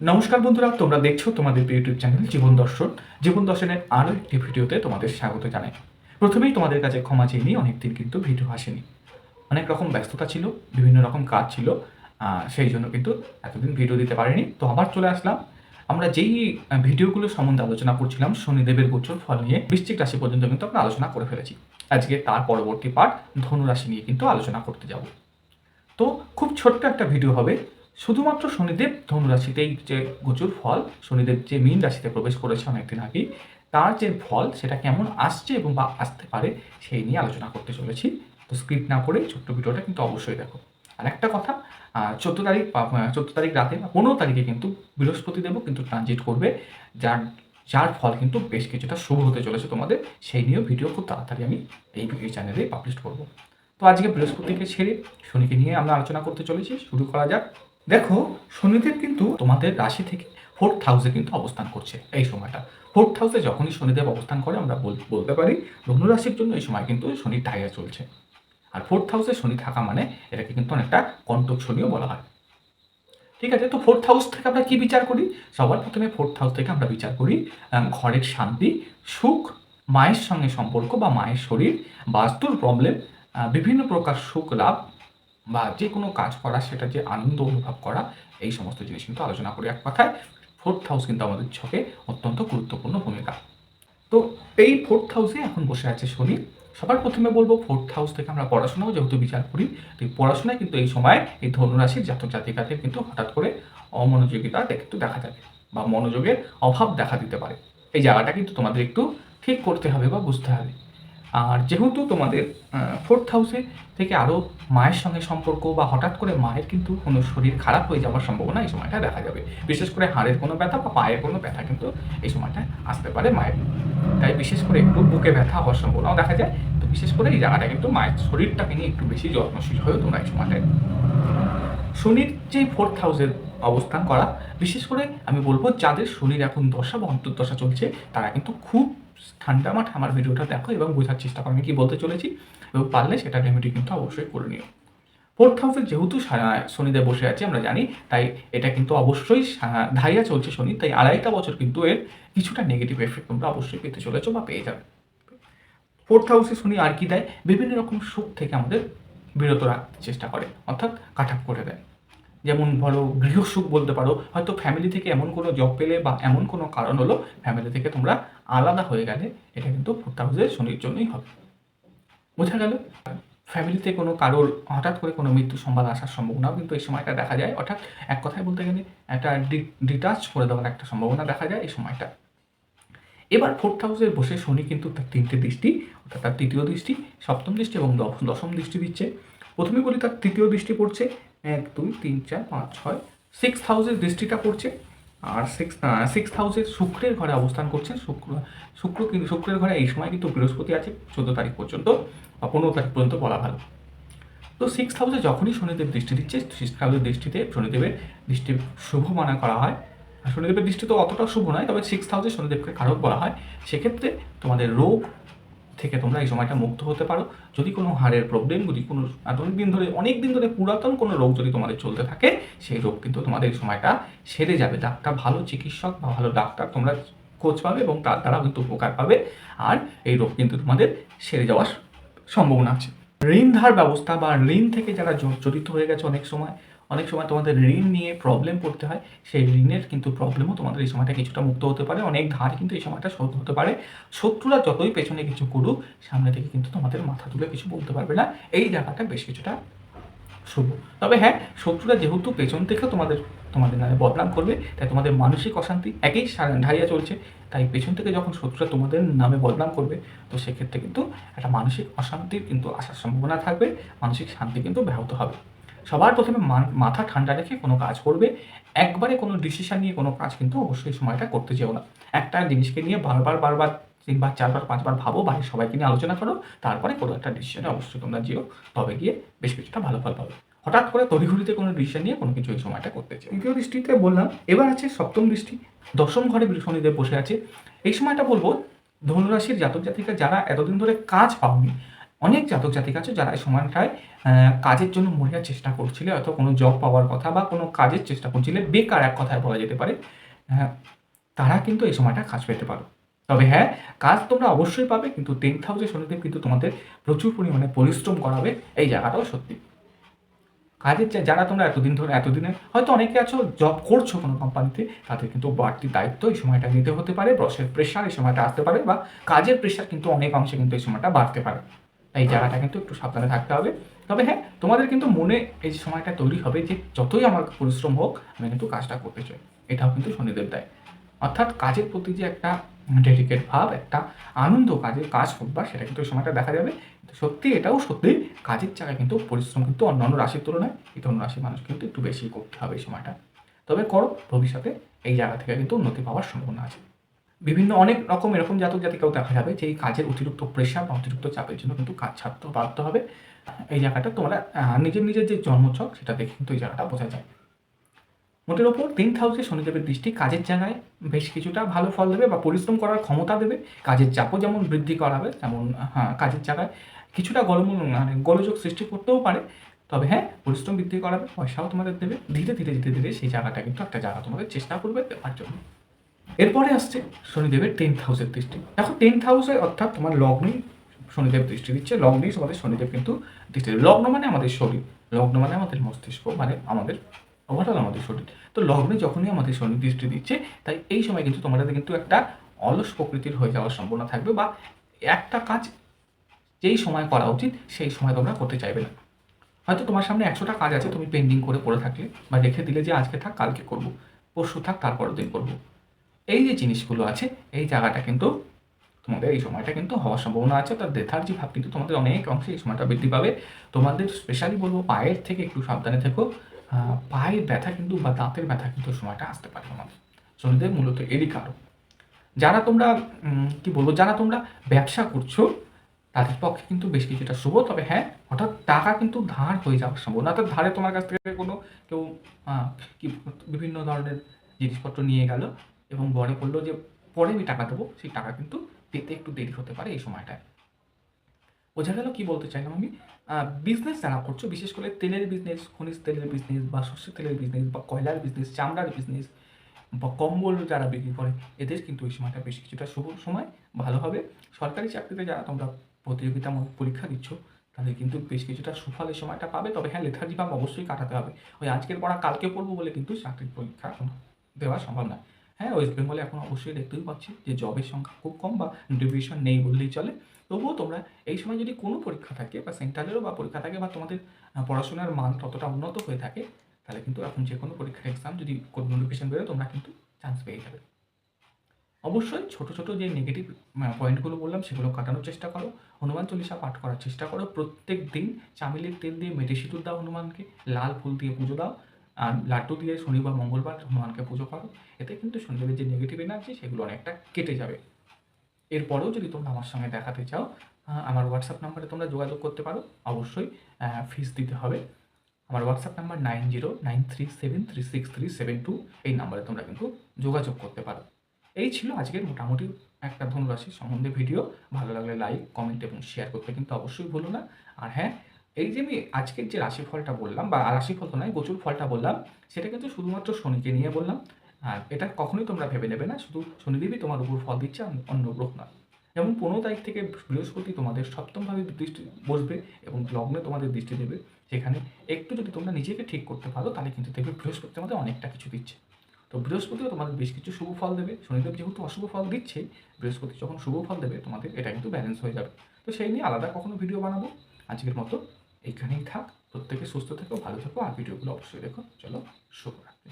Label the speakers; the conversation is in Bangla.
Speaker 1: নমস্কার বন্ধুরা, তোমরা দেখছ তোমাদের ইউটিউব চ্যানেল জীবন দর্শন। জীবন দর্শনের আরও একটি ভিডিওতে তোমাদের স্বাগত জানাই। প্রথমেই তোমাদের কাছে ক্ষমা চেয়ে নিই, অনেকদিন কিন্তু ভিডিও আসেনি। অনেক রকম ব্যস্ততা ছিল, বিভিন্ন রকম কাজ ছিল সেই জন্য কিন্তু এতদিন ভিডিও দিতে পারিনি। তো আবার চলে আসলাম। আমরা যেই ভিডিওগুলো সম্বন্ধে আলোচনা করছিলাম, শনিদেবের গোচর ফল নিয়ে বৃশ্চিক রাশি পর্যন্ত কিন্তু আমরা আলোচনা করে ফেলেছি। আজকে তার পরবর্তী পার্ট ধনু রাশি নিয়ে কিন্তু আলোচনা করতে যাব। তো খুব ছোট্ট একটা ভিডিও হবে শুধুমাত্র শনিদেব ধনুরাশিতেই যে গোচর ফল, শনিদেব যে মীন রাশিতে প্রবেশ করেছে অনেকদিন আগেই, তার যে ফল সেটা কেমন আসছে এবং বা আসতে পারে সেই নিয়ে আলোচনা করতে চলেছি। তো স্ক্রিপ্ট না করে ছোট্ট ভিডিওটা কিন্তু অবশ্যই দেখো। আর একটা কথা চোদ্দ তারিখ চোদ্দ তারিখ রাতে বা পনেরো তারিখে কিন্তু বৃহস্পতি দেবও কিন্তু ট্রানজিট করবে, যার যার ফল কিন্তু বেশ কিছুটা শুভ হতে চলেছে তোমাদের। সেই নিয়েও ভিডিও খুব তাড়াতাড়ি আমি এই এই চ্যানেলে পাবলিশ করব। তো আজকে বৃহস্পতিকে ছেড়ে শনিকে নিয়ে আমরা আলোচনা করতে চলেছি। শুরু করা যাক। দেখো, শনিদেব কিন্তু তোমাদের রাশি থেকে ফোর্থ হাউসে কিন্তু অবস্থান করছে এই সময়টা। ফোর্থ হাউসে যখনই শনিদেব অবস্থান করে, আমরা বল- বলতে পারি ধনু রাশির জন্য এই সময় কিন্তু শনির টাইয়া চলছে। আর ফোর্থ হাউসে শনি থাকা মানে এটাকে কিন্তু অনেকটা শনিও বলা হয়। ঠিক আছে, তো ফোর্থ হাউস থেকে আমরা কি বিচার করি? সবার প্রথমে ফোর্থ হাউস থেকে আমরা বিচার করি ঘরের শান্তি, সুখ, মায়ের সঙ্গে সম্পর্ক বা মায়ের শরীর, বাস্তুর প্রবলেম বিভিন্ন প্রকার সুখ লাভ বা যে কোনো কাজ করা, সেটা যে আনন্দ অনুভব করা, এই সমস্ত জিনিস কিন্তু আলোচনা করি এক কথায়। ফোর্থ হাউস কিন্তু আমাদের ছকে অত্যন্ত গুরুত্বপূর্ণ ভূমিকা। তো এই ফোর্থ হাউসে এখন বসে আছে শনি। সবার প্রথমে বলব ফোর্থ হাউস থেকে আমরা পড়াশোনাও যেহেতু বিচার করি, তো এই পড়াশোনায় কিন্তু এই সময় এই ধনুরাশির জাতক জাতিকাদের কিন্তু হঠাৎ করে অমনোযোগিতা একটু দেখা যাবে বা মনোযোগের অভাব দেখা দিতে পারে। এই জায়গাটা কিন্তু তোমাদের একটু ঠিক করতে হবে বা বুঝতে হবে। আর যেহেতু তোমাদের ফোর্থ হাউসে থেকে আরও মায়ের সঙ্গে সম্পর্ক বা হঠাৎ করে মায়ের কিন্তু কোনো শরীর খারাপ হয়ে যাওয়ার সম্ভাবনা এই সময়টা দেখা যাবে। বিশেষ করে হাড়ের কোনো ব্যথা বা পায়ের কোনো ব্যথা কিন্তু এই সময়টা আসতে পারে মায়ের। তাই বিশেষ করে একটু বুকে ব্যথা হওয়ার সম্ভাবনাও দেখা যায়। তো বিশেষ করে এই জায়গাটা কিন্তু মায়ের শরীরটাকে নিয়ে একটু বেশি যত্নশীল হয়েও তোমরা এই সময়টায়। শনির যে ফোর্থ হাউসের অবস্থান করা, বিশেষ করে আমি বলব যাদের শনির এখন দশা বা অন্তর্দশা চলছে, তারা কিন্তু খুব ঠান্ডা মাঠ, আমার ভিডিওটা দেখো এবং বোঝার চেষ্টা করো আমি কি বলতে চলেছি। এবং পারলে সেটা রেমেডি কিন্তু অবশ্যই করে নিও। ফোর্থ হাউসে যেহেতু শনিদেব বসে আছে, আমরা জানি, তাই এটা কিন্তু অবশ্যই ধাইয়া চলছে শনি, তাই আড়াইটা বছর কিন্তু এর কিছুটা নেগেটিভ এফেক্ট তোমরা অবশ্যই পেতে চলেছো বা পেয়ে যাবে। ফোর্থ হাউসে শনি আর কি দেয়? বিভিন্ন রকম সুখ থেকে আমাদের বিরত রাখতে চেষ্টা করে, অর্থাৎ কাট করে দেয়। যেমন বলো গৃহসুখ বলতে পারো, হয়তো ফ্যামিলি থেকে এমন কোনো জব পেলে বা এমন কোনো কারণ হলো ফ্যামিলি থেকে তোমরা আলাদা হয়ে গেলে, এটা কিন্তু ফোর্থ হাউসে শনির জন্যই হবে। বোঝা গেল? ফ্যামিলিতে কোনো কারোর হঠাৎ করে কোনো মৃত্যু সংবাদ আসার সম্ভাবনাও কিন্তু এই সময়টা দেখা যায়। অর্থাৎ এক কথায় বলতে গেলে একটা ডিটাচ করে দেওয়ার একটা সম্ভাবনা দেখা যায় এই সময়টা। এবার ফোর্থ হাউসে বসে শনি কিন্তু তার তিনটে দৃষ্টি, অর্থাৎ তার তৃতীয় দৃষ্টি, সপ্তম দৃষ্টি এবং দশ- দশম দৃষ্টি দিচ্ছে। প্রথমে বলি তার তৃতীয় দৃষ্টি পড়ছে এক, দুই, তিন, চার, পাঁচ, ছয় সিক্স হাউসের দৃষ্টিটা পড়ছে আর সিক্স সিক্স হাউসের শুক্রের ঘরে অবস্থান করছে। শুক্র শুক্র কিন্তু শুক্রের ঘরে এই সময় কিন্তু বৃহস্পতি আছে, চোদ্দ তারিখ পর্যন্ত বা পনেরো তারিখ পর্যন্ত বলা ভালো। তো সিক্স হাউসে যখনই শনিদেব দৃষ্টি দিচ্ছে সিক্স হাউসের দৃষ্টিতে শনিদেবের দৃষ্টি শুভ মানা করা হয়। আর শনিদেবের দৃষ্টি তো অতটা শুভ নয়, তবে সিক্স হাউসে শনিদেবকে কারক বলা হয়। সেক্ষেত্রে তোমাদের রোগ থেকে তোমরা এই সময়টা মুক্ত হতে পারো। যদি কোনো হাড়ের প্রবলেমগুলি কোনো অনেক দিন ধরে, অনেক দিন ধরে পুরাতন কোনো রোগ যদি তোমাদের চলতে থাকে, সেই রোগ কিন্তু তোমাদের এই সময়টা সেরে যাবে। ডাক্তার ভালো চিকিৎসক বা ভালো ডাক্তার তোমরা খোঁজ পাবে এবং তার দ্বারা কিন্তু উপকার পাবে। আর এই রোগ কিন্তু তোমাদের সেরে যাওয়ার সম্ভাবনা আছে। ঋণ ধার ব্যবস্থা বা ঋণ থেকে যারা জড়িত হয়ে গেছে অনেক সময় অনেক সময় তোমাদের ঋণ নিয়ে প্রবলেম পড়তে হয়। সেই ঋণের কিন্তু প্রবলেমও তোমাদের এই সময়টা কিছুটা মুক্ত হতে পারে। অনেক ধার কিন্তু এই সময়টা শোধ হতে পারে। শত্রুরা যতই পেছনে কিছু করুক, সামনে থেকে কিন্তু তোমাদের মাথা তুলে কিছু বলতে পারবে না। এই জায়গাটা বেশ কিছুটা শুভ। তবে হ্যাঁ শত্রুরা যেহেতু পেছন থেকে তোমাদের তোমাদের নামে বদনাম করবে, তাই তোমাদের মানসিক অশান্তি একই ঢাইয়া চলছে। তাই পেছন থেকে যখন শত্রুরা তোমাদের নামে বদনাম করবে, তো সেক্ষেত্রে কিন্তু একটা মানসিক অশান্তির কিন্তু আসার সম্ভাবনা থাকবে। মানসিক শান্তি কিন্তু ব্যাহত হবে। সবার প্রথমে মাথা ঠান্ডা রেখে কোনো কাজ করবে। একবারে কোনো ডিসিশন নিয়ে কোনো কাজ কিন্তু অবশ্যই সময়টা করতে যেও না। একটা জিনিসকে নিয়ে বারবার বারবার তিনবার চারবার পাঁচবার ভাবো বাড়ির সবাইকে নিয়ে আলোচনা করো তারপরে কোনো একটা ডিসিশনে অবশ্যই তোমরা যেও তবে গিয়ে বেশ কিছুটা ভালো ফল পাবে। হঠাৎ করে তড়িঘড়িতে কোনো ডিসিশন নিয়ে কোনো কিছু এই সময়টা করতে চাই তৃতীয় দৃষ্টিতে বললাম এবার আছে সপ্তম দৃষ্টি। দশম ঘরে শনিদেব বসে আছে। এই সময়টা বলব ধনুরাশির জাতক জাতিকা যারা এতদিন ধরে কাজ পাওনি অনেক জাতক জাতিকা আছে যারা এই সময়টায় কাজের জন্য মরিয়া চেষ্টা করছিলে হয়তো কোনো জব পাওয়ার কথা বা কোনো কাজের চেষ্টা করছিলে, বেকার এক কথায় বলা যেতে পারে তারা কিন্তু এই সময়টা কাজ পেতে পারো। তবে হ্যাঁ কাজ তোমরা অবশ্যই পাবে, কিন্তু টেন্থ হাউসে শনিদেব কিন্তু তোমাদের প্রচুর পরিমাণে পরিশ্রম করাবে, এই জায়গাটাও সত্যি। কাজের যারা তোমরা এতদিন ধরে, এতদিনে হয়তো অনেকে আছো জব করছ কোনো কোম্পানিতে তাদের কিন্তু বাড়তি দায়িত্ব এই সময়টা নিতে হতে পারে বসের প্রেশার এই সময়টা আসতে পারে বা কাজের প্রেশার কিন্তু অনেক অংশে কিন্তু এই সময়টা বাড়তে পারে। এই জায়গাটা কিন্তু একটু সাবধানে থাকতে হবে। তবে হ্যাঁ তোমাদের কিন্তু মনে এই সময়টা তৈরি হবে যে যতই আমার পরিশ্রম হোক, আমি কিন্তু কাজটা করতে চাই। এটাও কিন্তু শনিদেব দেয়। অর্থাৎ কাজের প্রতি যে একটা ডেডিকেট ভাব, একটা আনন্দ, কাজের কাজ করবা সেটা কিন্তু সময়টা দেখা যাবে। সত্যি এটাও সত্যি, কাজের জায়গায় কিন্তু পরিশ্রম কিন্তু অন্যান্য রাশির তুলনায়, এই ধরনের রাশির মানুষ কিন্তু একটু বেশি করতে হবে এই সময়টা। তবে করো, ভবিষ্যতে এই জায়গা থেকে কিন্তু উন্নতি পাওয়ার সম্ভাবনা আছে। বিভিন্ন অনেক রকম এরকম জাতক জাতিকাও দেখা যাবে যে এই কাজের অতিরিক্ত প্রেশার বা অতিরিক্ত চাপের জন্য কিন্তু কাজ ছাড়তে বাধ্য হবে। এই জায়গাটা তোমরা নিজের নিজের যে জন্মছক, সেটা দেখে কিন্তু এই জায়গাটা বোঝা যায়। মোটের ওপর টেন্থ হাউসে শনিদেবের দৃষ্টি কাজের জায়গায় বেশ কিছুটা ভালো ফল দেবে বা পরিশ্রম করার ক্ষমতা দেবে। কাজের চাপও যেমন বৃদ্ধি করাবে, তেমন হ্যাঁ কাজের জায়গায় কিছুটা গলম মানে গোলযোগ সৃষ্টি করতেও পারে। তবে হ্যাঁ পরিশ্রম বৃদ্ধি করাবে, পয়সাও তোমাদের দেবে। ধীরে ধীরে ধীরে ধীরে সেই জায়গাটা কিন্তু একটা জায়গা তোমাদের চেষ্টা করবে দেওয়ার জন্য। এরপরে আসছে শনিদেবের টেন্থ হাউসের দৃষ্টি। দেখো টেন্থ হাউসে অর্থাৎ তোমার লগ্নেই শনিদেব দৃষ্টি দিচ্ছে লগ্নেই আমাদের শনিদেব কিন্তু দৃষ্টি। লগ্ন মানে আমাদের শরীর, লগ্ন মানে আমাদের মস্তিষ্ক মানে আমাদের ওভারঅল আমাদের শরীর। তো লগ্নে যখনই আমাদের শনি দৃষ্টি দিচ্ছে, তাই এই সময় কিন্তু তোমাদের কিন্তু একটা অলস প্রকৃতির হয়ে যাওয়ার সম্ভাবনা থাকবে বা একটা কাজ যেই সময় করা উচিত, সেই সময় তোমরা করতে চাইবে না। হয়তো তোমার সামনে একশোটা কাজ আছে, তুমি পেন্ডিং করে পড়ে থাকলে বা রেখে দিলে যে আজকে থাক, কালকে করব, পরশু থাক, তারপরের দিন করব। এই যে জিনিসগুলো আছে, এই জায়গাটা কিন্তু তোমাদের, এই সময়টা কিন্তু হওয়ার সম্ভাবনা আছে তার লেথার্জি ভাব কিন্তু তোমাদের অনেক অংশে এই সময়টা বৃদ্ধি পাবে। তোমাদের স্পেশালি বলব পায়ের থেকে একটু সাবধানে থেকো। পায়ের ব্যথা কিন্তু বা দাঁতের ব্যথা কিন্তু সময়টা আসতে পারে তোমাদের। শনিদেব মূলত এরই কারণ। যারা তোমরা কি বলব, যারা তোমরা ব্যবসা করছ, তাদের পক্ষে কিন্তু বেশ কিছুটা শুভ। তবে হ্যাঁ হঠাৎ টাকা কিন্তু ধার হয়ে যাওয়ার সম্ভাবনা। অর্থাৎ ধারে তোমার কাছ থেকে কোনো কেউ কি বিভিন্ন ধরনের জিনিসপত্র নিয়ে গেল এবং বলে বলল যে, পরে আমি টাকা দেবো। সেই টাকা কিন্তু পেতে একটু দেরি হতে পারে এই সময়টায়। বোঝা গেল কি বলতে চাইলাম আমি? বিজনেস যারা করছ, বিশেষ করে তেলের বিজনেস খনিজ তেলের বিজনেস বা সর্ষের তেলের বিজনেস বা কয়লার বিজনেস চামড়ার বিজনেস বা কম্বল যারা বিক্রি করে, এদের কিন্তু এই সময়টা বেশ কিছুটা শুভ সময়, ভালো হবে। সরকারি চাকরিতে যারা তোমরা প্রতিযোগিতামূলক পরীক্ষা দিচ্ছ, তাদের কিন্তু বেশ কিছুটা সুফল এই সময়টা পাবে। তবে হ্যাঁ লেথার্জি ভাব অবশ্যই কাটাতে হবে। ওই আজকের পড়া কালকে পড়ব বলে কিন্তু চাকরির পরীক্ষা দেওয়া সম্ভব নয় হ্যাঁ ওয়েস্ট বেঙ্গলে এখন অবশ্যই দেখতেই পাচ্ছি যে জবের সংখ্যা খুব কম বা ডিভিশন নেই বললেই চলে। তবুও তোমরা এই সময় যদি কোনো পরীক্ষা থাকে বা সেন্ট্রালেরও বা পরীক্ষা থাকে বা তোমাদের পড়াশোনার মান ততটা উন্নত হয়ে থাকে, তাহলে কিন্তু এখন যে কোনো পরীক্ষার এক্সাম যদি কোনো নোটিফিকেশন বেরোয়, তোমরা কিন্তু চান্স পেয়ে যাবে। অবশ্যই ছোট ছোট যে নেগেটিভ পয়েন্টগুলো বললাম, সেগুলো কাটানোর চেষ্টা করো। হনুমান চল্লিশা পাঠ করার চেষ্টা করো। প্রত্যেক দিন চামেলির তেল দিয়ে মেটে সিঁদুর দাও হনুমানকে, লাল ফুল দিয়ে পুজো দাও। আর লাড্ডু দিয়ে শনিবার মঙ্গলবার হনুমানকে পুজো করো, এতে কিন্তু শনিবারের যে নেগেটিভ এনার্জি সেগুলো অনেকটা কেটে যাবে। এরপরেও যদি তোমরা আমার সঙ্গে দেখাতে চাও আমার হোয়াটসঅ্যাপ নাম্বারে তোমরা যোগাযোগ করতে পারো, অবশ্যই ফিস দিতে হবে। আমার WhatsApp number nine zero nine three seven three six three seven two এই নাম্বারে তোমরা কিন্তু যোগাযোগ করতে পারো। এই ছিল আজকের মোটামুটি একটা ধনুরাশি সম্বন্ধে ভিডিও ভালো লাগলে লাইক কমেন্ট এবং শেয়ার করতে কিন্তু অবশ্যই ভুলো না। আর হ্যাঁ এই যে আমি আজকের যে রাশিফলটা বললাম, বা রাশিফল নয়, গোচর ফলটা বললাম, সেটা কিন্তু শুধুমাত্র শনিকে নিয়ে বললাম। আর এটা কখনোই তোমরা ভেবে নেবে না, শুধু শনিদেবই তোমার উপর ফল দিচ্ছে অন্য- অন্য গ্রহ নয়। যেমন পনেরো তারিখ থেকে বৃহস্পতি তোমাদের সপ্তমভাবে দৃষ্টি বসবে এবং লগ্নে তোমাদের দৃষ্টি দেবে। সেখানে একটু যদি তোমরা নিজেকে ঠিক করতে পারো, তাহলে কিন্তু দেখবে বৃহস্পতি তোমাদের অনেকটা কিছু দিচ্ছে। তো বৃহস্পতিও তোমাদের বেশ কিছু শুভ ফল দেবে। শনিদেব যেহেতু অশুভ ফল দিচ্ছে, বৃহস্পতি যখন শুভ ফল দেবে, তোমাদের এটা কিন্তু ব্যালেন্স হয়ে যাবে। তো সেই নিয়ে আলাদা কখনো ভিডিও বানাবো। আজকের মতো এইখানেই থাক প্রত্যেকে সুস্থ থেকো ভালো থাকো আর ভিডিওগুলো অবশ্যই দেখো। চলো শুভরাত্রি।